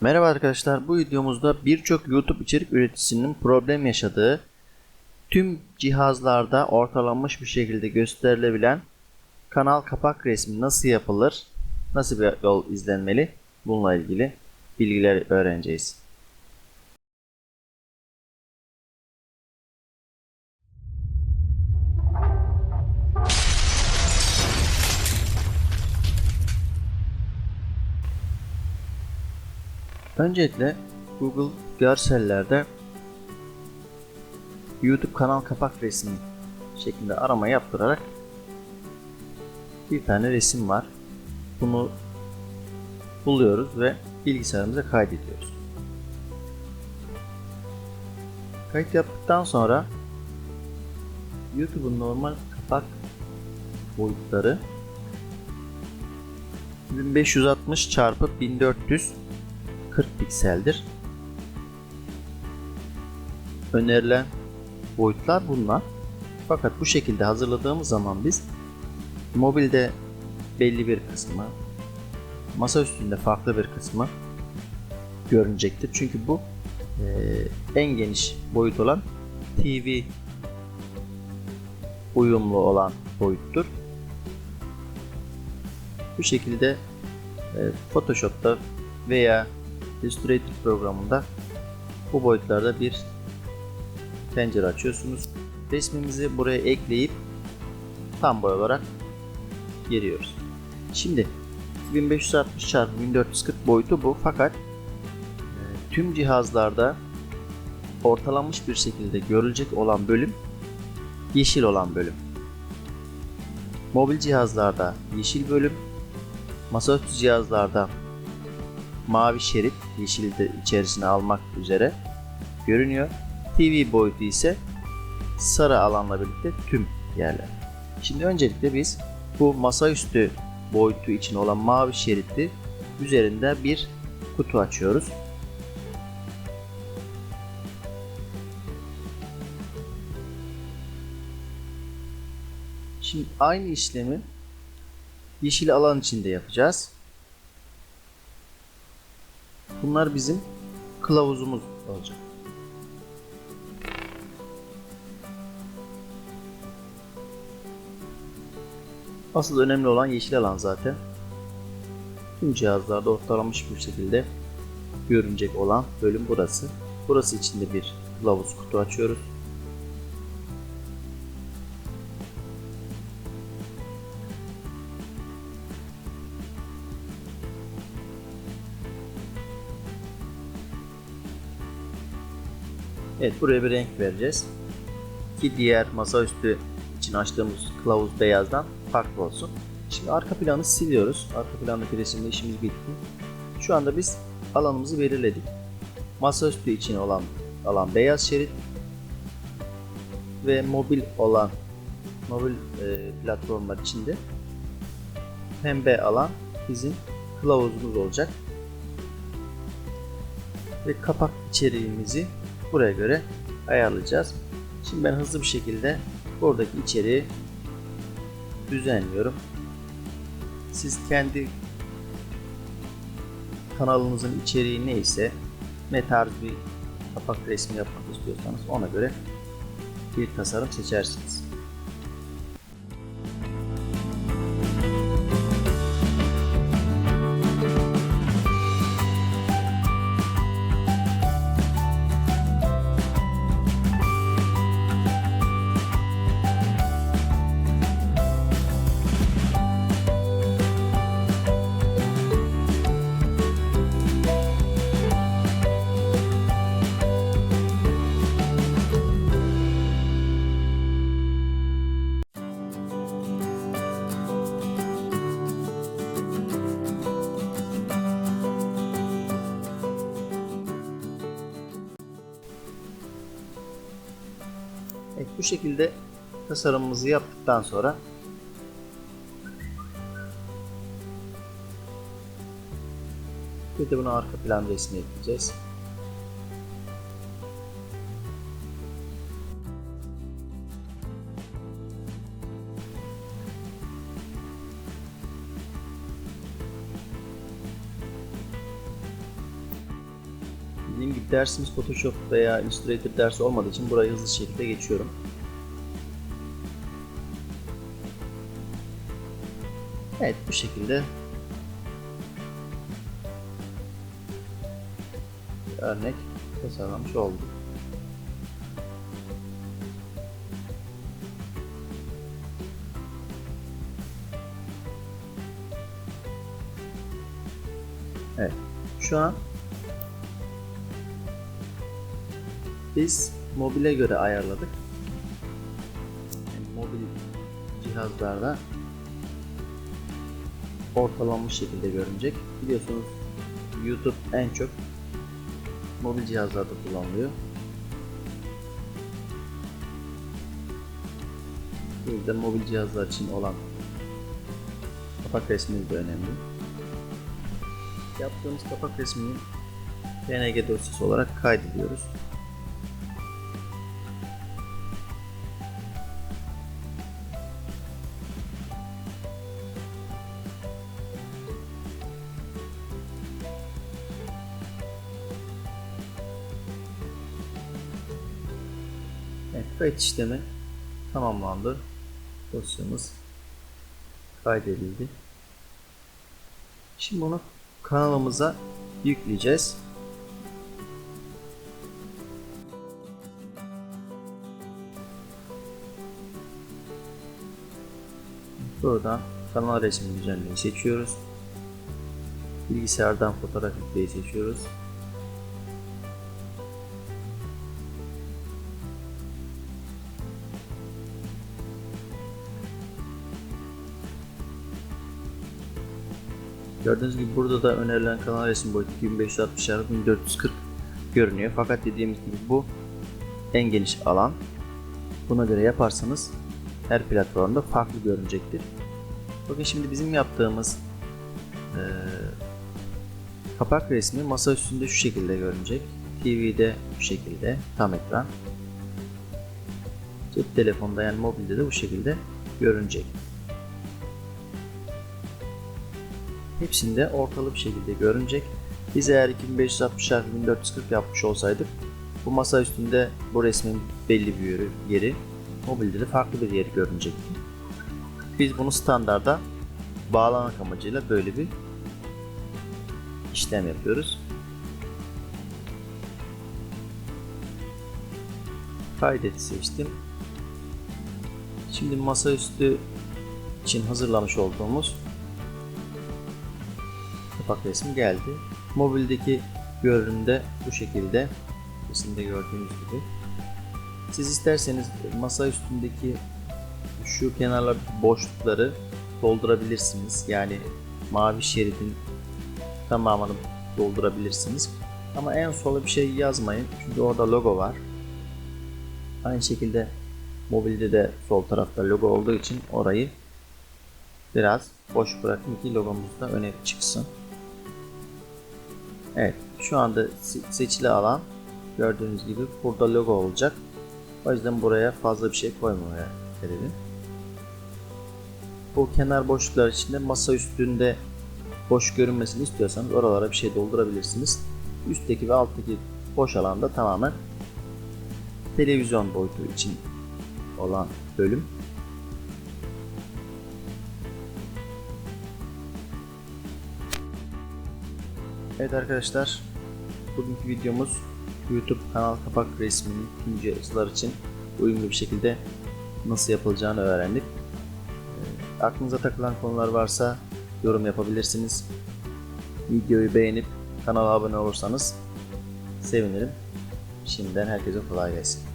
Merhaba arkadaşlar, bu videomuzda birçok YouTube içerik üreticisinin problem yaşadığı tüm cihazlarda ortalanmış bir şekilde gösterilebilen kanal kapak resmi nasıl yapılır, nasıl bir yol izlenmeli bununla ilgili bilgiler öğreneceğiz. Öncelikle Google görsellerde YouTube kanal kapak resmi şeklinde arama yaptırarak bir tane resim var. Bunu buluyoruz ve bilgisayarımıza kaydediyoruz. Kayıt yaptıktan sonra YouTube'un normal kapak boyutları 1560 çarpı 1400 40 pikseldir. Önerilen boyutlar bunlar. Fakat bu şekilde hazırladığımız zaman biz mobilde belli bir kısmı, masa üstünde farklı bir kısmı görünecektir. Çünkü bu eee, en geniş boyut olan TV uyumlu olan boyuttur. Bu şekilde e, Photoshop'ta veya Illustrator programında bu boyutlarda bir pencere açıyorsunuz. Resmimizi buraya ekleyip tam boy olarak giriyoruz. Şimdi 1560 x 1440 boyutu bu fakat e, tüm cihazlarda ortalanmış bir şekilde görülecek olan bölüm yeşil olan bölüm. Mobil cihazlarda yeşil bölüm, masaüstü cihazlarda mavi şerit yeşili de içerisine almak üzere görünüyor. TV boyutu ise sarı alanla birlikte tüm yerler. Şimdi öncelikle biz bu masaüstü boyutu için olan mavi şeridi üzerinde bir kutu açıyoruz. Şimdi aynı işlemi yeşil alan içinde yapacağız. Bunlar bizim kılavuzumuz olacak. Asıl önemli olan yeşil alan zaten. Tüm cihazlarda ortalanmış bir şekilde görünecek olan bölüm burası. Burası içinde bir kılavuz kutu açıyoruz. Evet buraya bir renk vereceğiz. Ki diğer masaüstü için açtığımız kılavuz beyazdan farklı olsun. Şimdi arka planı siliyoruz. Arka plandaki resimde işimiz bitti. Şu anda biz alanımızı belirledik. Masaüstü için olan alan beyaz şerit ve mobil olan mobil e, platformlar içinde pembe alan bizim kılavuzumuz olacak. Ve kapak içeriğimizi buraya göre ayarlayacağız. Şimdi ben hızlı bir şekilde buradaki içeriği düzenliyorum. Siz kendi kanalınızın içeriği neyse ne tarz bir kapak resmi yapmak istiyorsanız ona göre bir tasarım seçersiniz. Bu şekilde tasarımımızı yaptıktan sonra bir de bunu arka plan resmi ekleyeceğiz. Dediğim gibi dersimiz Photoshop veya Illustrator dersi olmadığı için burayı hızlı şekilde geçiyorum. Evet bu şekilde bir örnek tasarlamış olduk. Evet. Şu an biz mobile göre ayarladık. Yani mobil cihazlarda ortalanmış şekilde görünecek. Biliyorsunuz YouTube en çok mobil cihazlarda kullanılıyor. Bir de mobil cihazlar için olan kapak resmi de önemli. Yaptığımız kapak resmini PNG dosyası olarak kaydediyoruz. Kayıt işlemi tamamlandı. Dosyamız kaydedildi. Şimdi bunu kanalımıza yükleyeceğiz. Buradan kanal resmi düzenleyi seçiyoruz. Bilgisayardan fotoğraf yükleyi seçiyoruz. Gördüğünüz gibi burada da önerilen kanal resim boyutu 2560 x 1440 görünüyor. Fakat dediğimiz gibi bu en geniş alan. Buna göre yaparsanız her platformda farklı görünecektir. Bakın şimdi bizim yaptığımız e, kapak resmi masa üstünde şu şekilde görünecek. TV'de bu şekilde tam ekran. Cep telefonda yani mobilde de bu şekilde görünecek. Hepsinde ortalı bir şekilde görünecek. Biz eğer 2560 x 1440 yapmış olsaydık bu masa üstünde bu resmin belli bir yeri, yeri mobilde de farklı bir yeri görünecekti. Biz bunu standarda bağlamak amacıyla böyle bir işlem yapıyoruz. Kaydet seçtim. Şimdi masaüstü için hazırlamış olduğumuz kapak resmi geldi. Mobildeki görünümde bu şekilde resimde gördüğünüz gibi. Siz isterseniz masa üstündeki şu kenarlar boşlukları doldurabilirsiniz. Yani mavi şeridin tamamını doldurabilirsiniz. Ama en sola bir şey yazmayın. Çünkü orada logo var. Aynı şekilde mobilde de sol tarafta logo olduğu için orayı biraz boş bırakın ki logomuz da öne çıksın. Evet, şu anda seçili alan gördüğünüz gibi burada logo olacak. O yüzden buraya fazla bir şey koymamaya verelim. Bu kenar boşluklar içinde masa üstünde boş görünmesini istiyorsanız oralara bir şey doldurabilirsiniz. Üstteki ve alttaki boş alanda tamamen televizyon boyutu için olan bölüm. Evet arkadaşlar, bugünkü videomuz YouTube kanal kapak resminin tüm cihazlar için uyumlu bir şekilde nasıl yapılacağını öğrendik. E, aklınıza takılan konular varsa yorum yapabilirsiniz. Videoyu beğenip kanala abone olursanız sevinirim. Şimdiden herkese kolay gelsin.